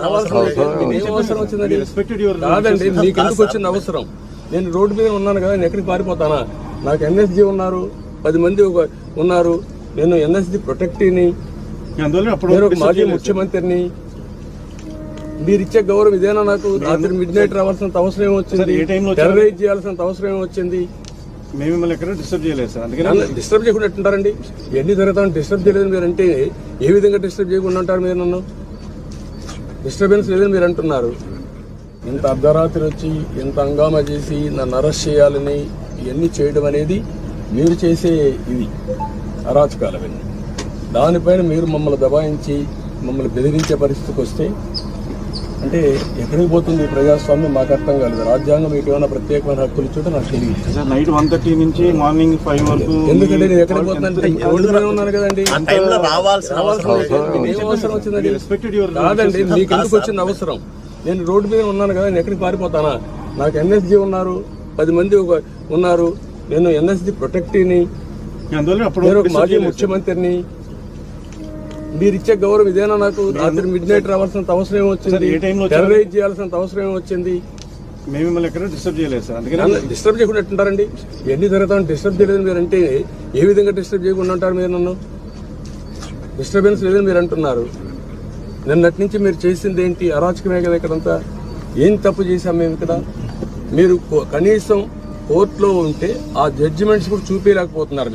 రావాల్సిన కాదండి మీకు ఎందుకు వచ్చింది అవసరం? నేను రోడ్డు మీద ఉన్నాను కదా నేను ఎక్కడికి పారిపోతానా? నాకు ఎన్ఎస్జీ ఉన్నారు పది మంది ఒక- ఉన్నారు. నేను ఎన్ఎస్జీ ప్రొటెక్టీని నేను ఒక మాజీ. ముఖ్యమంత్రిని. మీరు ఇచ్చే గౌరవం ఇదేనా నాకు? రాత్రి మిడ్ నైట్ రావాల్సినంత అవసరం ఏమొచ్చింది? టెర్రరైజ్ చేయాల్సినంత అవసరం ఏమొచ్చింది మేము మిమ్మల్ని ఎక్కడ డిస్టర్బ్ చేయలేదు సార్. అందుకని నన్ను డిస్టర్బ్ చేయకుండా ఎట్టుంటారండి? ఎన్ని జరుగుతాను డిస్టర్బ్ చేయలేదు మీరు అంటే ఏ విధంగా డిస్టర్బ్ చేయకుండా ఉంటారు మీరు నన్ను? డిస్టర్బెన్స్ లేదని మీరు అంటున్నారు. ఇంత అర్ధరాత్రి వచ్చి ఇంత హంగామా చేసి నన్ను అరెస్ట్ చేయాలని ఇవన్నీ చేయడం అనేది మీరు చేసే ఇది. అరాచకాలు దానిపైన మీరు మమ్మల్ని దబాయించి మమ్మల్ని బెదిరించే పరిస్థితికి వస్తే అంటే ఎక్కడికి పోతుంది ఈ ప్రజాస్వామ్యం? మాకు అర్థం కాలేదు. రాజ్యాంగం మీకు ఏమైనా ప్రత్యేకమైన హక్కులు ఇచ్చుంటే నాకు తెలియదు. సార్ నైట్ వన్ థర్టీ నుంచి మార్నింగ్ ఫైవ్ వరకు ఎందుకంటే నేను ఎక్కడికి మీద ఉన్నాను కదండి. ఆ టైంలో రావాల్సిన అవసరం వచ్చిందండి? కాదండి మీకు ఎందుకు వచ్చింది అవసరం? నేను రోడ్డు మీద ఉన్నాను కదా నేను ఎక్కడికి పారిపోతానా? నాకు ఎన్ఎస్జీ ఉన్నారు పది మంది ఒక- ఉన్నారు. నేను ఎన్ఎస్జీ ప్రొటెక్టీని నేను మాజీ. ముఖ్యమంత్రిని మీరు ఇచ్చే గౌరవం ఇదేనా నాకు? రాత్రి మిడ్ నైట్ రావాల్సినంత అవసరం ఏమొచ్చింది? టెర్రరైజ్ చేయాల్సినంత అవసరం ఏమొచ్చింది మేము మిమ్మల్ని ఎక్కడ డిస్టర్బ్ చేయలేదు సార్. అందుకని డిస్టర్బ్ చేయకుండా ఎట్టుంటారండి? ఎన్ని జరుగుతాను డిస్టర్బ్ చేయలేదు మీరు అంటే ఏ విధంగా డిస్టర్బ్ చేయకుండా ఉంటారు మీరు నన్ను? డిస్టర్బెన్స్ లేదని మీరు అంటున్నారు నిన్నటి నుంచి మీరు చేసింది ఏంటి? అరాచకమే కదా ఇక్కడంతా. ఏం తప్పు చేశాం మేము ఇక్కడ? మీరు కనీసం కోర్టులో ఉంటే ఆ జడ్జిమెంట్స్ కూడా చూపించలేకపోతున్నారు.